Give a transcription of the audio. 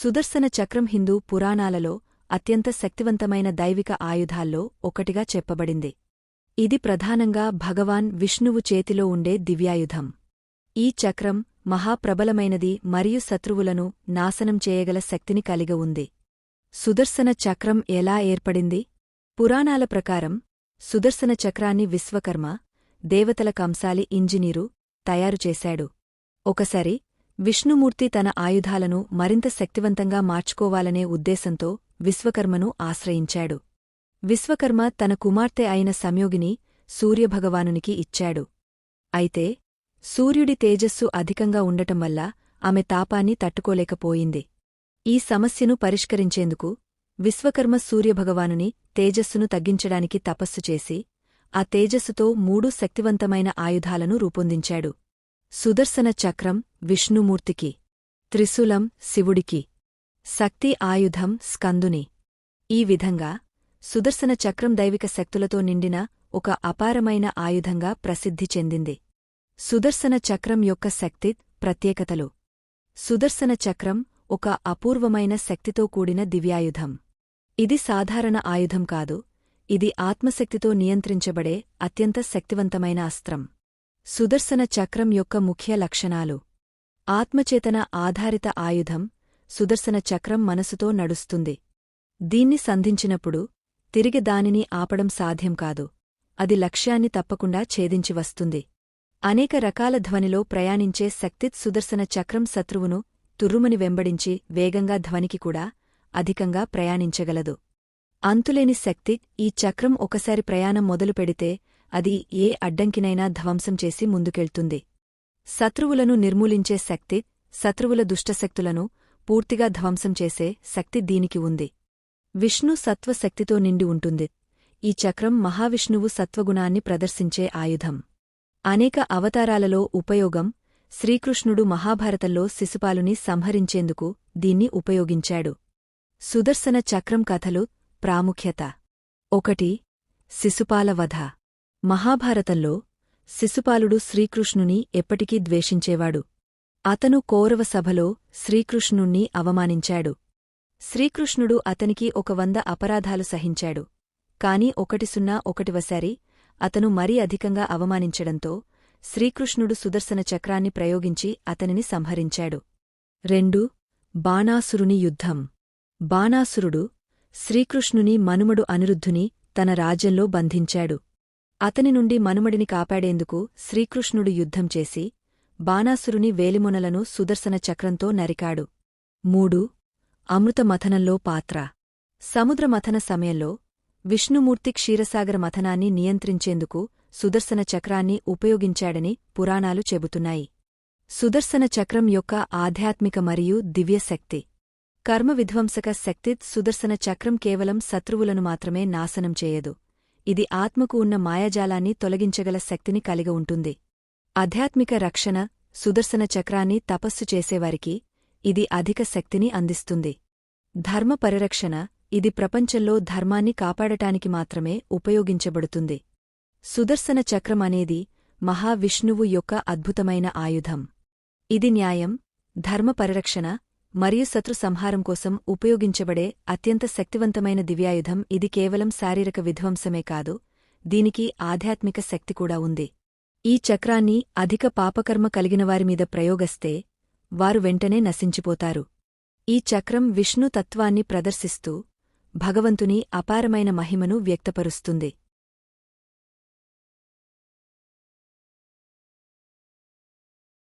సుదర్శన చక్రం హిందూ పురాణాలలో అత్యంత శక్తివంతమైన దైవిక ఆయుధాల్లో ఒకటిగా చెప్పబడింది. ఇది ప్రధానంగా భగవాన్ విష్ణువు చేతిలో ఉండే దివ్యాయుధం. ఈ చక్రం మహాప్రబలమైనది మరియు శత్రువులను నాశనం చేయగల శక్తిని కలిగి ఉంది. సుదర్శన చక్రం ఎలా ఏర్పడింది? పురాణాల ప్రకారం సుదర్శన చక్రాన్ని విశ్వకర్మ దేవతల కంసాలి ఇంజనీరు తయారుచేశాడు ఒకసారి విష్ణుమూర్తి తన ఆయుధాలను మరింత శక్తివంతంగా మార్చుకోవాలనే ఉద్దేశంతో విశ్వకర్మను ఆశ్రయించాడు. విశ్వకర్మ తన కుమార్తె అయిన సంయోగిని సూర్యభగవానునికి ఇచ్చాడు. అయితే సూర్యుడి తేజస్సు అధికంగా ఉండటం వల్ల ఆమె తాపాన్ని తట్టుకోలేకపోయింది. ఈ సమస్యను పరిష్కరించేందుకు విశ్వకర్మ సూర్యభగవానుని తేజస్సును తగ్గించడానికి తపస్సు చేసి ఆ తేజస్సుతో మూడు శక్తివంతమైన ఆయుధాలను రూపొందించాడు. సుదర్శన చక్రం విష్ణుమూర్తికి త్రిశూలం శివుడికి శక్తి ఆయుధం స్కందుని. ఈ విధంగా సుదర్శన చక్రం దైవిక శక్తులతో నిండిన ఒక అపారమైన ఆయుధంగా ప్రసిద్ధి చెందింది. సుదర్శన చక్రం యొక్క శక్తి ప్రత్యేకతలు. సుదర్శన చక్రం ఒక అపూర్వమైన శక్తితో కూడిన దివ్యాయుధం. ఇది సాధారణ ఆయుధం కాదు ఇది ఆత్మశక్తితో నియంత్రించబడే అత్యంత శక్తివంతమైన అస్త్రం. సుదర్శన చక్రం యొక్క ముఖ్య లక్షణాలు. ఆత్మచేతన ఆధారిత ఆయుధం సుదర్శన చక్రం మనసుతో నడుస్తుంది. దీన్ని సంధించినప్పుడు తిరిగి దానిని ఆపడం సాధ్యం కాదు. అది లక్ష్యాన్ని తప్పకుండా ఛేదించి వస్తుంది. అనేక రకాల ధ్వనిలో ప్రయాణించే శక్తిత్ సుదర్శన చక్రం శత్రువును తుర్రుమని వెంబడించి వేగంగా ధ్వనికి కూడా అధికంగా ప్రయాణించగలదు. అంతులేని శక్తి ఈ చక్రం ఒకసారి ప్రయాణం మొదలుపెడితే అది ఏ అడ్డంకినైనా ధ్వంసం చేసి ముందుకెళ్తుంది. శత్రువులను నిర్మూలించే శక్తి శత్రువుల దుష్టశక్తులను పూర్తిగా ధ్వంసం చేసే శక్తి దీనికి ఉంది. విష్ణు సత్వశక్తితో నిండి ఉంటుంది. ఈ చక్రం మహావిష్ణువు సత్వగుణాన్ని ప్రదర్శించే ఆయుధం. అనేక అవతారాలలో ఉపయోగం శ్రీకృష్ణుడు మహాభారతంలో శిశుపాలుని సంహరించేందుకు దీన్ని ఉపయోగించాడు. సుదర్శన చక్రం కథలు ప్రాముఖ్యత. ఒకటి శిశుపాల వధ. మహాభారతంలో శిశుపాలుడు శ్రీకృష్ణుని ఎప్పటికీ ద్వేషించేవాడు. అతను కౌరవ సభలో శ్రీకృష్ణుణ్ణి అవమానించాడు. శ్రీకృష్ణుడు అతనికి ఒక వంద అపరాధాలు సహించాడు. కాని ఒకటి సున్నా ఒకటివసారి అతను మరీ అధికంగా అవమానించడంతో శ్రీకృష్ణుడు సుదర్శన చక్రాన్ని ప్రయోగించి అతనిని సంహరించాడు. రెండు. బాణాసురుని యుద్ధం. బాణాసురుడు శ్రీకృష్ణుని మనుమడు అనిరుద్ధుని తన రాజ్యంలో బంధించాడు. అతని నుండి మనుమడిని కాపాడేందుకు శ్రీకృష్ణుడు యుద్ధం చేసి బాణాసురుని వేలిమొనలను సుదర్శన చక్రంతో నరికాడు. మూడు. అమృతమథనంలో పాత్ర. సముద్రమథన సమయంలో విష్ణుమూర్తి క్షీరసాగర మథనాన్ని నియంత్రించేందుకు సుదర్శన చక్రాన్ని ఉపయోగించాడని పురాణాలు చెబుతున్నాయి. సుదర్శన చక్రం యొక్క ఆధ్యాత్మిక మరియు దివ్యశక్తి కర్మ విధ్వంసక శక్తి సుదర్శన చక్రం కేవలం శత్రువులను మాత్రమే నాశనం చేయదు. ఇది ఆత్మకు ఉన్న మాయాజాలాన్ని తొలగించగల శక్తిని కలిగి ఉంటుంది. ఆధ్యాత్మిక రక్షణ సుదర్శన చక్రాన్ని తపస్సు చేసేవారికి ఇది అధిక శక్తిని అందిస్తుంది. ధర్మ పరిరక్షణ ఇది ప్రపంచంలో ధర్మాన్ని కాపాడటానికి మాత్రమే ఉపయోగించబడుతుంది. సుదర్శన చక్రం అనేది మహావిష్ణువు యొక్క అద్భుతమైన ఆయుధం. ఇది న్యాయం ధర్మ పరిరక్షణ మరియు శత్రు సంహారం కోసం ఉపయోగించబడే అత్యంత శక్తివంతమైన దివ్యాయుధం ఇది కేవలం శారీరక విధ్వంసమే కాదు దీనికి ఆధ్యాత్మిక శక్తి కూడా ఉంది. ఈ చక్రాన్ని అధిక పాపకర్మ కలిగినవారిమీద ప్రయోగస్తే వారు వెంటనే నశించిపోతారు. ఈ చక్రం విష్ణు తత్వాన్ని ప్రదర్శిస్తూ భగవంతుని అపారమైన మహిమను వ్యక్తపరుస్తుంది.